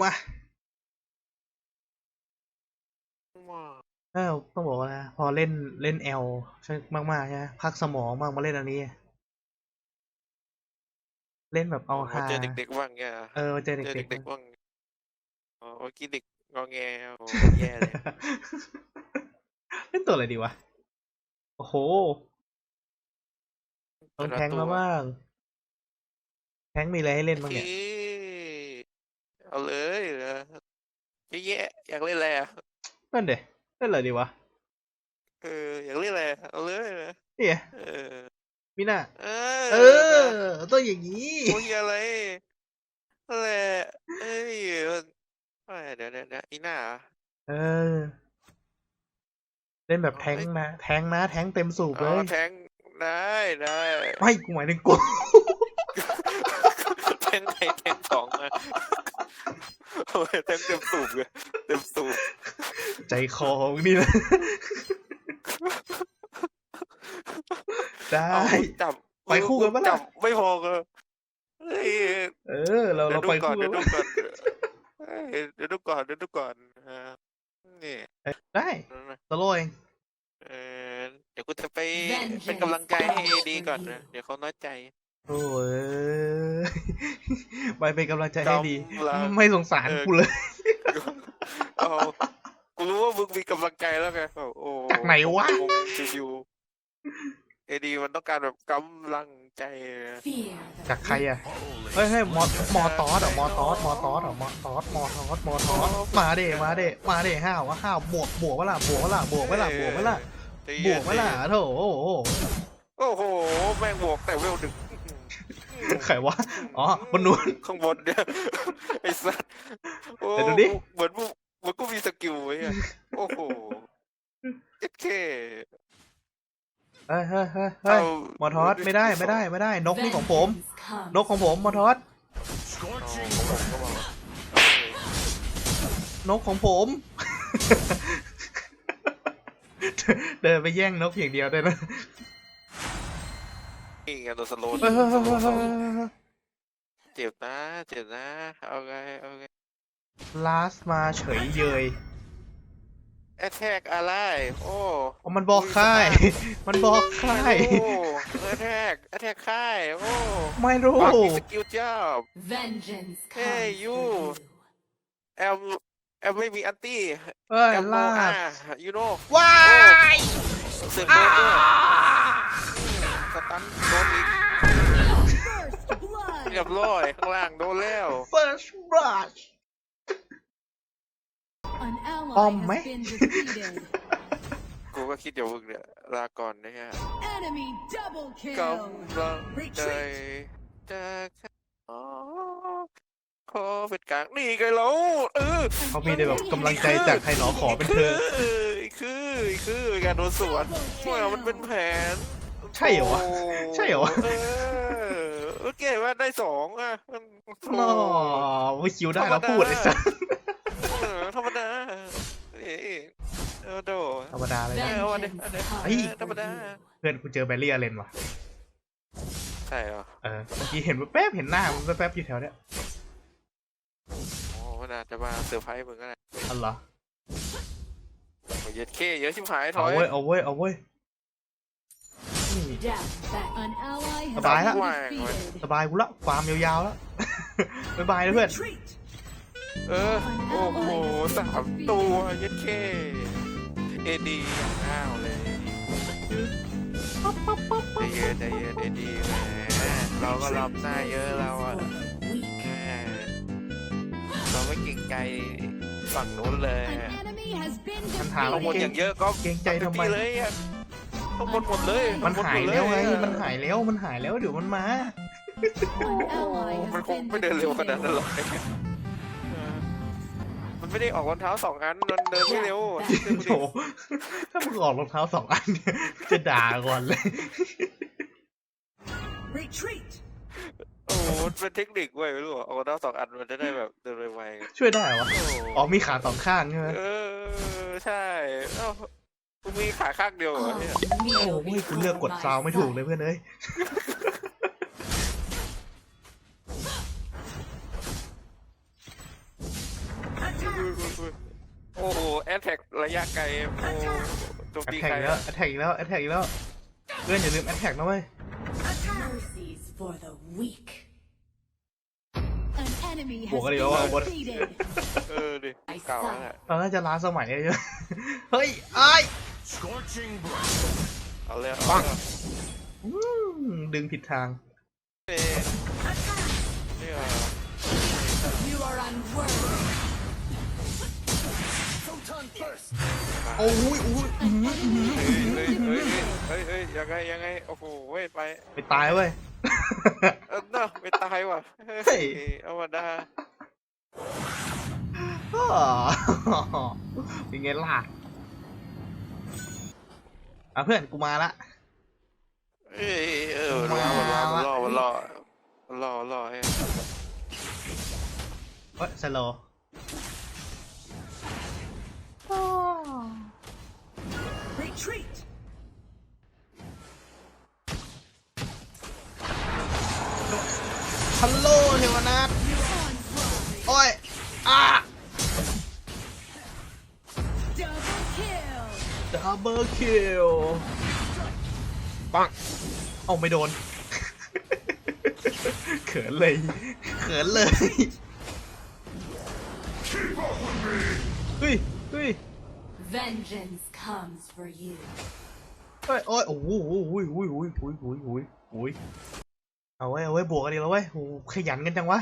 มาว้าวเออต้องบอกว่านะพอเล่นเล่นแอลใช่มากๆใช่ไหมพักสมองบ้างมาเล่นอันนี้ เล่นแบบเอามาฮาเจอเด็กๆบ้างเนี่ยเออเจอเจอเด็กเด็กๆๆบ้างอ๋อเมื่อกี้เด็กงอแงโอ้แย่เลยเล่นตัวอะไรดีวะ โอ้โหโดนแทงแล้วบ้างแทงมีอะไรให้เล่นบ้างเนี่ยโอ เคเอาเลยเหรอเยอะแยะอยากเล่นอะไรอะนั่นเด็เล่นอะไรดีวะเอออยากเล่นอะไรเอาเลยเหรอเนี่ยเออมีหน้าเอเอออต้องอย่างนี้โอ้ยอะไรนั่นแหละเอ้ยมันเอ้ยเดี๋ยวเดี๋ยวเดี๋ยวอีหน้าเหรอ เออ เล่นแบบแทงนะแทงนะแทงเต็มสูบอ๋เลอยแทงได้ได้ไม่กูหมายถึงกู แทงไหนแทงสองอะ โอ้ยแทงเต็มสูบเลยเต็มสูบใจคอมึงนี่นะได้ เอาจับไปคู่กันปะล่ะ จับไม่พอก็เฮ้ยเออ เราเดี๋ยเราวดูไปก่อนคู่เดี๋ยวกัดูนก่อนเฮ้ยเดี๋ยวดูก่อนเดี๋ยวดูก่อนอ่านี่ ได้นั่นนะตโลเองเออเดี๋ยวกูจะไปเป็นกำลังใจให้เอดีก่อนนะ เดี๋ยวเขาน้อยใจ โอ้ย ไปเป็นกำลังใจให้ดีกำลังไม่สงสารเออกูเลยเอากูรู้ว่ามึงมีกำลังใจแล้วไงเอาโอ้จากไหนวะงงชิวๆเอดีมันต้องการแบบกำลังใจ จากใครอะ เฮ้ยเฮ้ยมอมอตอสเหรอะมอตอสมอตอสเหรอะมอตอสมอตอสมอตอสมาเดมาเดมาเดห้าววะห้าวบวกบวกเวล่ะบวกเวล่ะบวกเวล่ะบวกเวล่ะใจบเย็วนกเวล่ะโถโอ้โหโอ้โหแม่งบวกแต่เวลดึก ใครวะ อ๋อคนนู้น ข้างบนเนี่ยไอ้สัสโอ้เดี๋ยวดูดิ เหมือนมึงเหมือนกูมีสกิลไว้อะโอ้โหเจ็ดเคเฮ้ยเฮ้ยเฮ้ยเฮ้ยมอทอสไม่ได้ไม่ได้ไม่ได้ นกนี่ของผม นกของผมมอทอสเอาของผมก็บอกนกของผม เดินไปแย่งนกอย่างเดียวได้นะ นี่ไงโดนสโลว์เจ็บนะ เจ็บนะ เอาไง เอาไงลาสมาเฉยเยยแอทแทกอะไร โอ้อ๋อมันบอกค่าย มันบอกค่ายแอทแทกแอทแทกค่าย โอ้ ไม่รู้ปากสกิลเจับ Vengeance Hey, comes you. for you. แอมแอมไม่มีอันตี้เอ้ยแอมโนลาอยูโน่ว้ายเสือกโดนด้วยสตันโด เรียบร้อยข้างล่างโดนแล้ว first brush An ally Bom has mấy. been defeated. กูก็คิดอยู่มึงเนี่ยลาก่อนนะฮะ Enemy double ก kill. ำลังใจจากอ๋อขอเป็นกลางนี่ไงเราเออเขามีแต่แบบกำลังใจจากใครหนอขอเป็นเธอ คือคือคือการโดนสวนว่ามันเป็นแผนใช่เหรอวะโใช่เหรอวะ เออ โอเคว่าได้สองอะมันโนอไม่คิวได้แล้วพูดไอ้สัสเออธรรมดาเอ้ยเออโดธรรมดาเลยนะ เอาอันนี้ Vengeance อันนี้ comes เฮ้ย ธรรม for ดา you. เพื่อนกูเจอแบลลี่อาเลนว่ะ ใช่เหรอเออเมื่อกี้เห็นแป๊บๆเห็นหน้ามันแป๊บๆอยู่แถวเนี้ยโอ้มันอาจจะมาเซอร์ไพรส์มึงก็ได้อันเหรอโอ้ยเย็ดเคเยอะชิบหายถเอาอยเว้ยเอาเว้ยเอาเว้ย นี่ Death back. An ally has Bye been bye. defeated. สบายกูละฟาร์มยาวๆแล้วบ๊ายบายนะเพื่อน Retreat. เออ โอ้โหสามตัวเย็ดเคเอดีอ้าวเลยใจเย็นใจเย็นเอดีแหมเราก็รับหน้าเยอะเราอะ Weak. แหมเราไม่เก่งใจฝั่งนู้นเลย An enemy has been มันหาข้างบน defeated. อย่างเยอะก็เกรงใจทำไมเต็เลยอะ ข้างบนหมดเลยมันข้งบหายดแล้วไงอะมันหายแล้วมันหายแล้วเดี๋ยวมันมา An ally มัน has คง been ไม่เดินเร็วขนาดนั้นหรอก defeated. เออมันไม่ได้ออกรองเท้าสองอันมันเดินไม่เร็วโถถ้ามึงออกรองเท้าสองอันเนี่ยจะด่าก่อนเลย Retreat. โอ้โหมันเป็นเทคนิคเว้ยไม่รู้เหรอออกรองเท้าสองอันมันจะได้แบบเดินไวๆช่วยได้เหรอวะโอ้โหอ๋อมีขาสองข้างใช่ไหมเออใช่ เอ้ามึงมีขาข้างเดียวเหรอเนี่ยโอ้ยกูเลือกกดซาวไม่ถูกเลยเพื่อนเอ้ยเแท็กระยะไกลโอ้โจมแอตีทแทกไกลอีกแล้วแอทแทกอีกแล้วแอทแทกอีกแล้วเพื่อนอย่าลืมแอทแทกนะเว้ย Mercies for the weak. An enemy has บวกกันดีกว่าว่าบน been defeated. เออดิเก่าแล้วแหละเราน่าจะล้าสมัยเยอะเฮ้ยไอ้าย Scorching blast. เอาเลยปังเอาเลยอืมดึงผิดทางเอ้ยนี่เหรอ You are unworthy. โอ้ยโอ้ยอื้อหืออื้อหือเฮ้ยเฮ้ยเฮ้ยเฮ้ยเฮ้ยยังไงยังไงโอ้โหเว้ยไปไปตายเว้ย เออเนาะไม่ตายว่ะเฮ้เฮ้ยยธรรมดาอ้อเป็นไงล่ะ อะเพื่อนกูมาละเอ้ยเออมันรอมันรอมันรอมันรอมันรอมันรอให้เฮ้ยสโลว์ Retreat. ฮัลโหลเทวนาท ดับเบิลคิลปังเอาไม่โดน เขินเลย เขินเลย เฮ้ยเฮ้ย Vengeance comes for you. เฮ้ยโอ้ยโอ้โหโอ้โหโอ้โหโอ้โหโอ้โหโอ้โหโอ้โหเอาไว้เอาไว้บวกกันดีแล้วเว้ยโอ้โหขยันกันจังวะ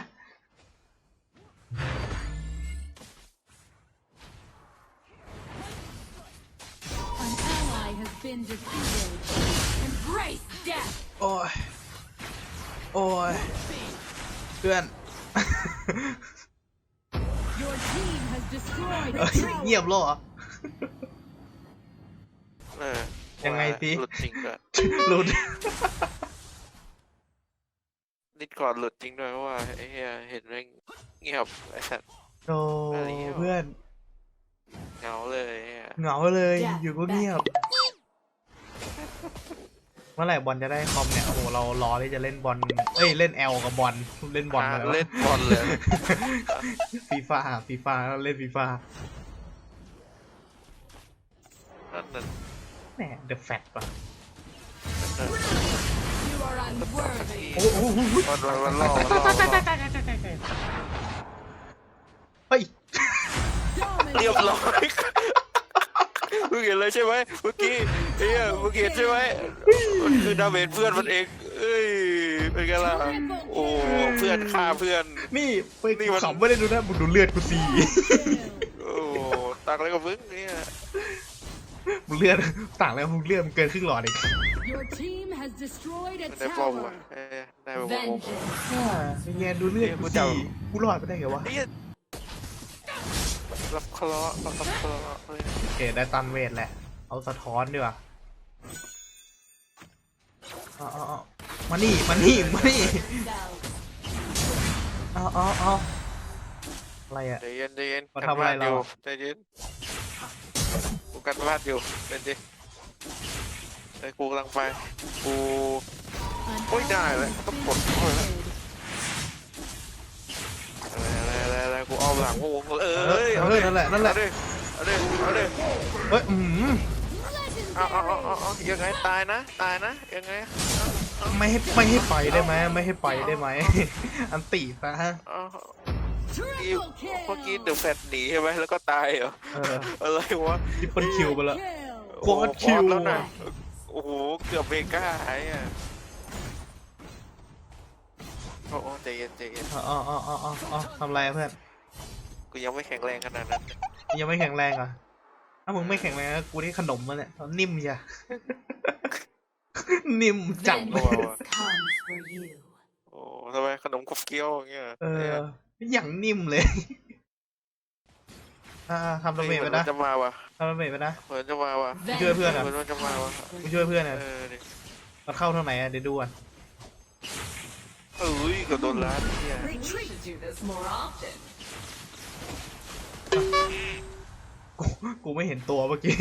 been defeated. Embrace death. โอ้ย โอ้ย เพื่อน Your team has destroyed เอ้ a ยเงียบ tower. โลเหรอ เออยังไงสิ หลุดจริงด้วยหลุดนิดก่อนหลุดจริงด้วยเพราะว่าไอ้เหี้ยเห็นแม่งเงียบไอ้สัตว์ โอ้เพื่อน เหงาเลยไอ้เหี้ยเหงาเลย อยู่ก็เงียบ เมื่อไหร่บอลจะได้คอมเนี่ยโอ้โหเรารอที่จะเล่นบอลเอ้ยเล่นแอลกับบอลเล่นบอลอะอะไรวะเล่นบอลเลยฟีฟ่าฟีฟ่าเล่นฟีฟ่านั่นน่ะแหมเดอะแฟตป่ะนั่นน่ะ You are unworthy. โอ้โหมันมันมันล่อมันล่อมันล่อเฮ้ยเรียบ Dominating. ร้อยมึง เห็นเลยใช่ไหมเมื่อกี้เฮียมึงเห็นใช่ไหมมันคือดาเมจเพื่อนมันเองเอ้ยเป็นไงล่ะโอ้เพื่อนฆ่าเพื่อน นี่ไปนี่มัน ขำไม่ได้ดูนะมึงดูเลือดกูสี Kill. โอ้ตักอะไรกับมึงเนี่ยมึงเลือดต่างแล้วมึงเลือดมึงเกินครึ่งหลอดเอง Your team has destroyed a มันได้ปอม tower. ว่ะเอ้ยได้ปอม Vengeance. เป็นไงดูเลือดกูสีกูรอดไปได้ไงวะเฮีย รับเคราะห์รับเคราะห์เลยโอเคได้ตันเวทแหละ เอาสะท้อนดีกว่าเอาเอาเอามานี่มานี่มานี่เอาเอาเอาอะไรอะ ใจเย็นใจเย็นมาทำอะไรเรา ใจเย็นกูกันบ้านอยู่เป็นดิไอ้กูกำลังไปกู An Ôi ally trời ơi, has cấp been một thôi đó. defeated. อะไรอะไรอะไอะไรกูเอาหลังพวกมึงเออเออเออนั่นแหละนั่นแหละเอาดิเอาดิเอาดิเฮ้ยอืมเอาเอาเอาเอาเอายังไงตายนะ ตายนะยังไงไม่ให้ไม่ให้ไปได้ไหมไม่ให้ไปได้ไหม อันตีซะเอาเมื่อกี้ Triple เมื่อกี้ kill. เดือดแฟดหนีใช่ไหมแล้วก็ตายเหรอเอออะไรวะทิปเปิลคิวไปแล้ว Kill. โคตรคิวโอ้โหแล้วนะโอ้โหเกือบเมกาไอ้อะ โอ้โหใจเย็นใจเย็นอ๋ออ๋ออ๋ออ๋ออ๋อทำไรอะเพื่อน กูยังไม่แข็งแรงขนาดนั้นยังไม่แข็งแรงเหรอะถ้ามึงไม่แข็งแรงก็กูได้ขนมมาเนี่ยนิ่มจ้ะนิ่มจัดเลย Vengeance comes for you. โอ้ทำไมขนมขบเคี้ยวอย่างเงี้ยเอออย่างนิ่มเลย อ่าทำดาเมจไปนะหอนจะมาว่ะทำดาเมจไปนะเหมือนจะมาว่ะช่วยเพื่อนอะเหมือนมันจะมาว่ะกูช่วยเพื่อนอะเออดิมันเข้าเท่าไหร่อะเดี๋ยวดูก่อน เอ้ยก็โดนล้านเนี่ย We should do this more often. กูกูไม่เห็นตัวเมื่อกี้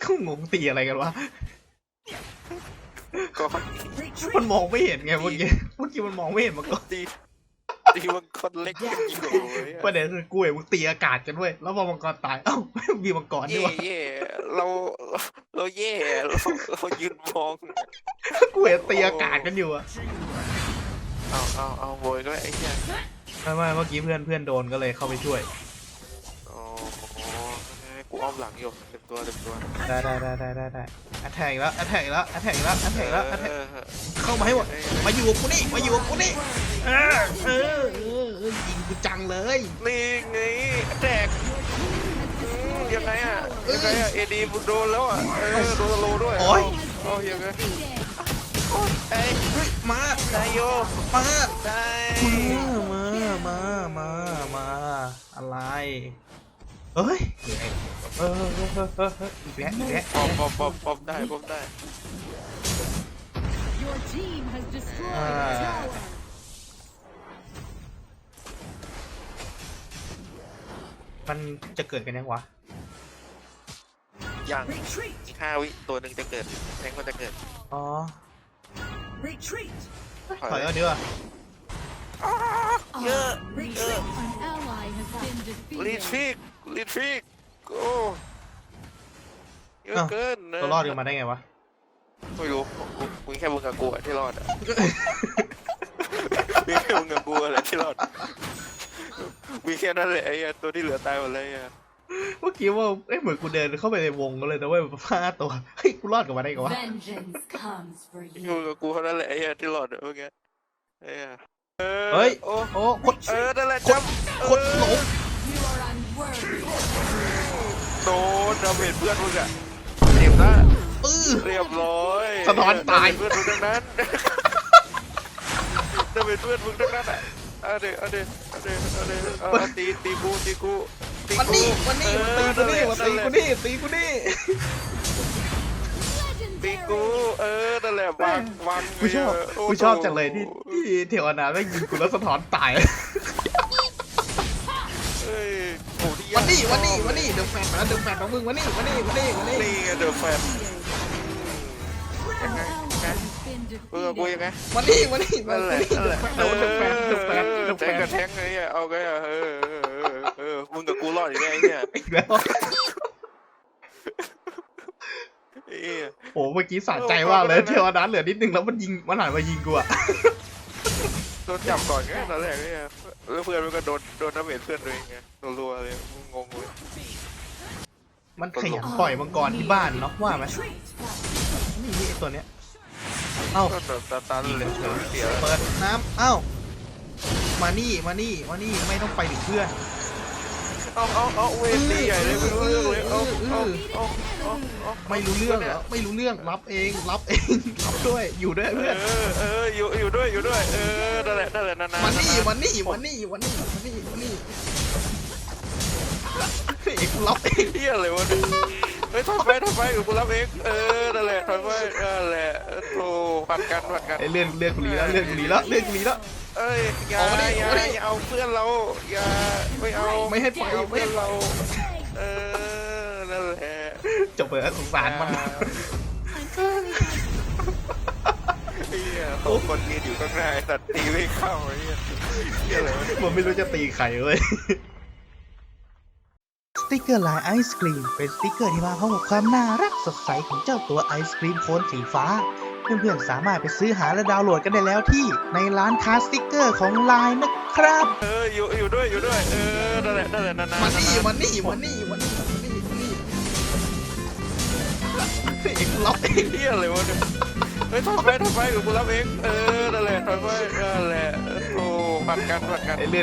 เขางงตีอะไรกันวะ ก็มันมองไม่เห็นไงเมื่อกี้ เมื่อกี้มันมองไม่เห็นมาก่อน ตี ตีมังกรเล็กกันอยู่เว้ยประเด็นคือกูเห็นมึงตีอากาศกันด้วยแล้วพอมังกรตายเอ้ามีมังกรด้เย่วยเย่เราเราเย่เราเรายืนมองกูเห็นตีอากาศกันอยู่อะเอาเอาเอาโวยก็ไอ้เหี้ยไม่ไม่เมื่อกี้เพื่อนเพื่อนโดนก็เลยเข้าไปช่วยโอ้โหกู อ้อมหลังอยู่เต็มตัวเต็มตัวได้ได้ได้ได้ได้ได้อัแทกอีกแล้วอัแทกอีกแล้วอัแทกอีกแล้วอัแทกอีกแล้วอัแทกเออเข้ามาให้หมดมาอยู่กับกูนี่มาอยู่กับกูนี่เออเออเออเออยิงกูจังเลยนี่ไงแตกอืมยังไงอะยังไงอะเอดีโดนแล้วอะเออโดนสโลด้วยโอ้ยโอ้ยยังไง Defeated. ไอ้ยเฮ้ยมาได้โยมาได้มามามามาอะไร เฮ้ยเออเออเออเออเอออีกแล้วอีกแล้วปอมปอมปอมปอมได้ปอมได้ Your team has destroyed Ah. tower. มันจะเกิดกันยังวะยังอีกห้าวิตัวหนึ่งจะเกิดแทงมันจะเกิด อ๋อ Retreat. ถอยเอาดีกว่าเยอะเยอะ An ally has been รีท defeated. ริก รีทริกโอ้เยอะเกินนะตัวรอดกันมาได้ไงวะไม่รู้กูกูแค่มึงกับกูอะที่รอดอะมีแค่มึงกับกูแหละที่รอด มีแค่นั้นแหละไอ้เหี้ยตัวที่เหลือตายหมดเลยอะเมื่อกี้ว่าเอ้ยเหมือนกูเดินเข้าไปในวงก็เลยแต่ว่าห้าตัวเฮ้ยกูรอดกันมาได้ไงวะ Vengeance comes for มี you. มึงกับกูเท่านั้นแหละไอ้เหี้ยที่รอดอะเมื่อกี้ไอ้เหี้ยออเฮ้ย โอ้โอ้โคตรเออนั่นแหละโคจัตบรโคตรหลง You are unworthy. โดนดาเมจเพื่อนมึงอะเจ็บนะปื้อ เรียบร้อยสะท้อนตายดเมจเพื่อนมึงทั้งนั้นดาเมจเพื่อนมึงทั้งนั้นอะเอาเดี๋ยวเอาเดี๋ยวเอาเดี๋ยวเอาเดี๋ยวเอาเอาตีตีกูตีกูตีวันกูนี้วันนี้เอวันอนี้วันนี้วันนี้ตีกูนี่ตีกูนี่ ตีกูเออนั่นแหละวางวางกูชอบโอ้โหกูชอบจังเลยที่ที่เทวนาแม่งยิงกูแล้วสะท้อนตาย วันนี้วันนี้วันนี้เดือดแฟนมาเดือดแฟนของมึงวันนี้วันนี้วันนี้วันนี้นี่ไงเดอะแฟน An ally has been เออกูยัง defeated. ไงวันนี้วันนี้วันั่นนแหละนี้นั่นแหละเดือดแฟนเดือดแฟนเดือดแฟนเดือดแทแฟงนกับแทงไงอะเอาไงอะเออเออเออเออมึงกับกูรอดอยู่ได้ไอ้เนี่ยอีกแล้วไอ้เหี้ยโอ้เมื่อกี้สะใจมากเลยเทวดาเหลือนิดนึงแล้วมันยิงมันหันมายิงกูอะโดนจับก่อนไงตอนแรกเนี่ย แล้วเพื่อนมันก็โดนโดนน้ำเม็ดเพื่อนด้วยไงรัวๆเลยมึงงงเลยมันขยันปล่อยมังกรที่บ้านเนาะว่าไหม Retreat. นี่นี่ไอตัวเนี้ย เอ้าก็แบบตาตาเลยเสียเปิดน้ำเอ้า มานี่มานี่มานี่ไม่ต้องไปถึงเพื่อน เอาเอาเอาเวทีใหญ่เลยไม่รู้เรื่องเลยเอาเอาเอาเอาเอาไม่รู้เรื่องเหรอไม่รู้เรื่องรับเองรับเองรับด้วยอยู่ด้วยเอเพื่อนอเอออยู่อยู่ด้วยอยู่ด้วย เออนั่นแหละนั่นแหละนานๆมานี่นานๆมานี่มานี่มานี่มานี่มานี่เอกรับเองเฮียอะไรวะเนี่ยเฮ้ยถอยไปถอยไปเดี๋ยวกูรับเองเออนั่นแหละถอยไปนั่นแหละ โธ่ผัดกันผัดกันไอเลื่อนเลื่อนกุลีแล้วเลื่อนกุลีแล้วเลื่อนกุลีแล้ว เอ้ยอย่าเอามาดิอย่าเอามาดิอย่าเอาเพื่อนเราอย่าไม่เอาไม่ให้ปล่อย เอาไม่เพื่อให้นเราเออนั่นแหละจบไปแล้วสงสารมันเฮียตกคนยืนอยู่ข้างหน้าไอ้สัตว์ตีไม่เข้าไอ้เฮียเฮียอะไรวะเนี่ย มันไม่รู้จะตีใครเลยสติกเกอร์ลายไอศกรีมเป็นสติกเกอร์ที่มาพร้อมกับความน่ารักสดใสของเจ้าตัวไอศกรีมโคนสีฟ้า เพื่อนๆ สามารถไปซื้อหาและดาวน์โหลดกันได้แล้วที่ในร้านค้าสติกเกอร์ของไลน์นะครับเอออยู่อยู่ด้วยอยู่ด้วยเออนั่นแหละนั่นแหละนานๆมานี่นานๆมานี่มานี่มานี่มานี่มานี่เอกรับเองเฮียอะไรวะเนี่ยเฮ้ยถอยไปถอยไปเดี๋ยวกูรับเองเออนั่นแหละถอยไปนั่นแหละโธ่ผัดกันผัดกันไอเลื่อน